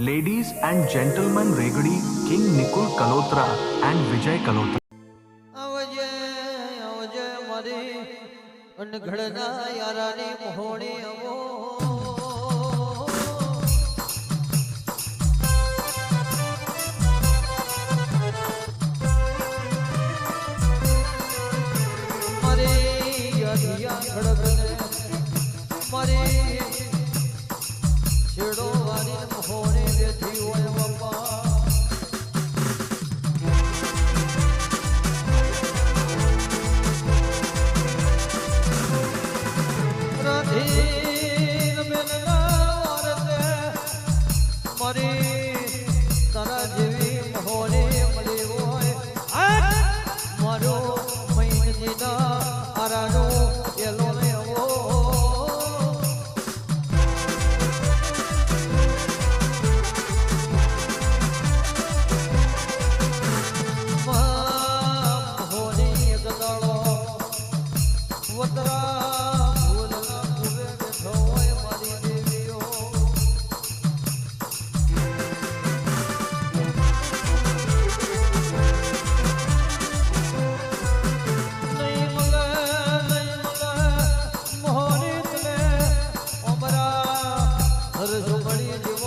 Ladies and gentleman रेगड़ी king Nikul Kalotra and Vijay Kalotra उन घड़ना यारा I don't know. बड़ी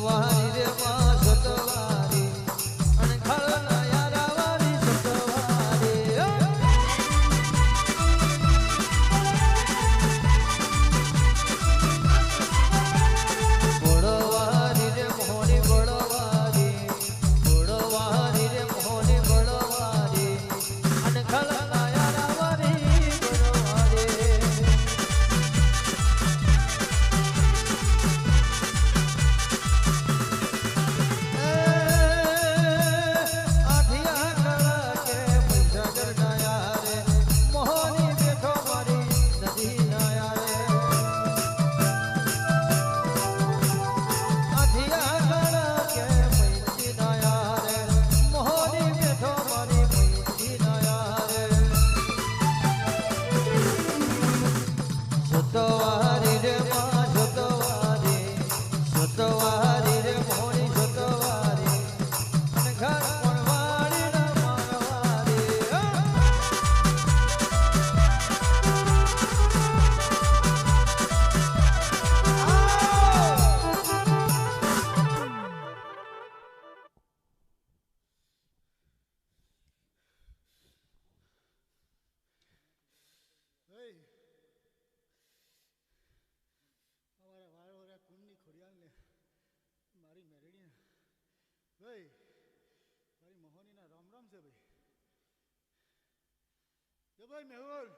one. ભાઈ મારી મોહનીના રામ રામ છે ભાઈ. જો ભાઈ મેહુલ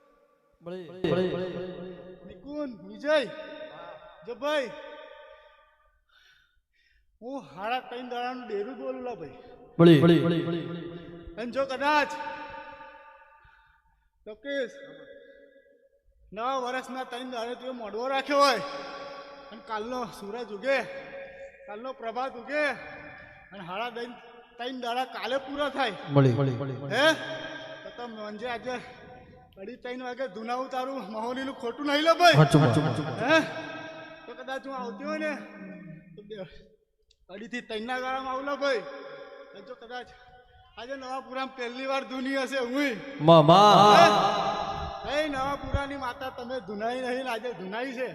નિકુન વિજય. જો ભાઈ હું હાડા ત્રણ દાડાનું ડેરું બોલું લા ભાઈ. અને જો કદાચ લોકેશ નવા વર્ષના ત્રણ દાડે તું મોડવો રાખ્યો હોય અને કાલનો સૂરજ ઉગે કાલનો પ્રભાત ઉગે અને હાડા દઈ ત્રણ દાડા કાલે પૂરા થાય. હે? તો તો મંજે આજે અઢી ત્રણ વાગે ધુનાવું તારું મહોલીનું ખોટું નહીં લે ભાઈ. હે? તો કદાચ હું આવતી હોય ને અઢીથી ત્રણના ગાળામાં આવલો ભાઈ. જો કદાચ આજે નવાપુરામાં પહેલી વાર ધૂની હશે હું? હે નવાપુરાની માતા તમે ધુનાઈ નહીં ને આજે ધુનાઈ છે.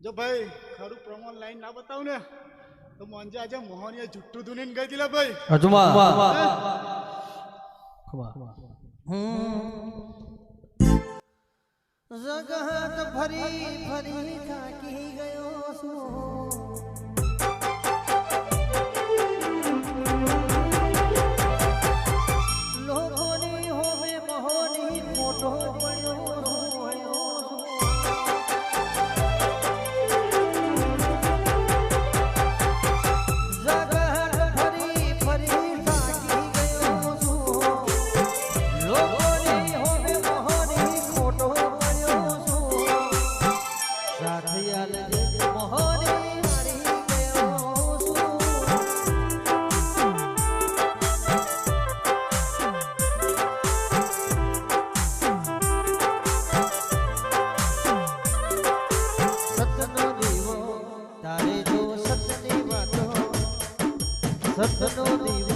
જો ભાઈ ખરું પ્રમોલ લાઈન ના બતાવું ને? તો મોંજે આજે મોહનીએ જુઠ્ઠું ધૂનીને ગઈ દીલા ભાઈ. જગત ફરી ફરી થાકી ગયો છું. સતનો દીવો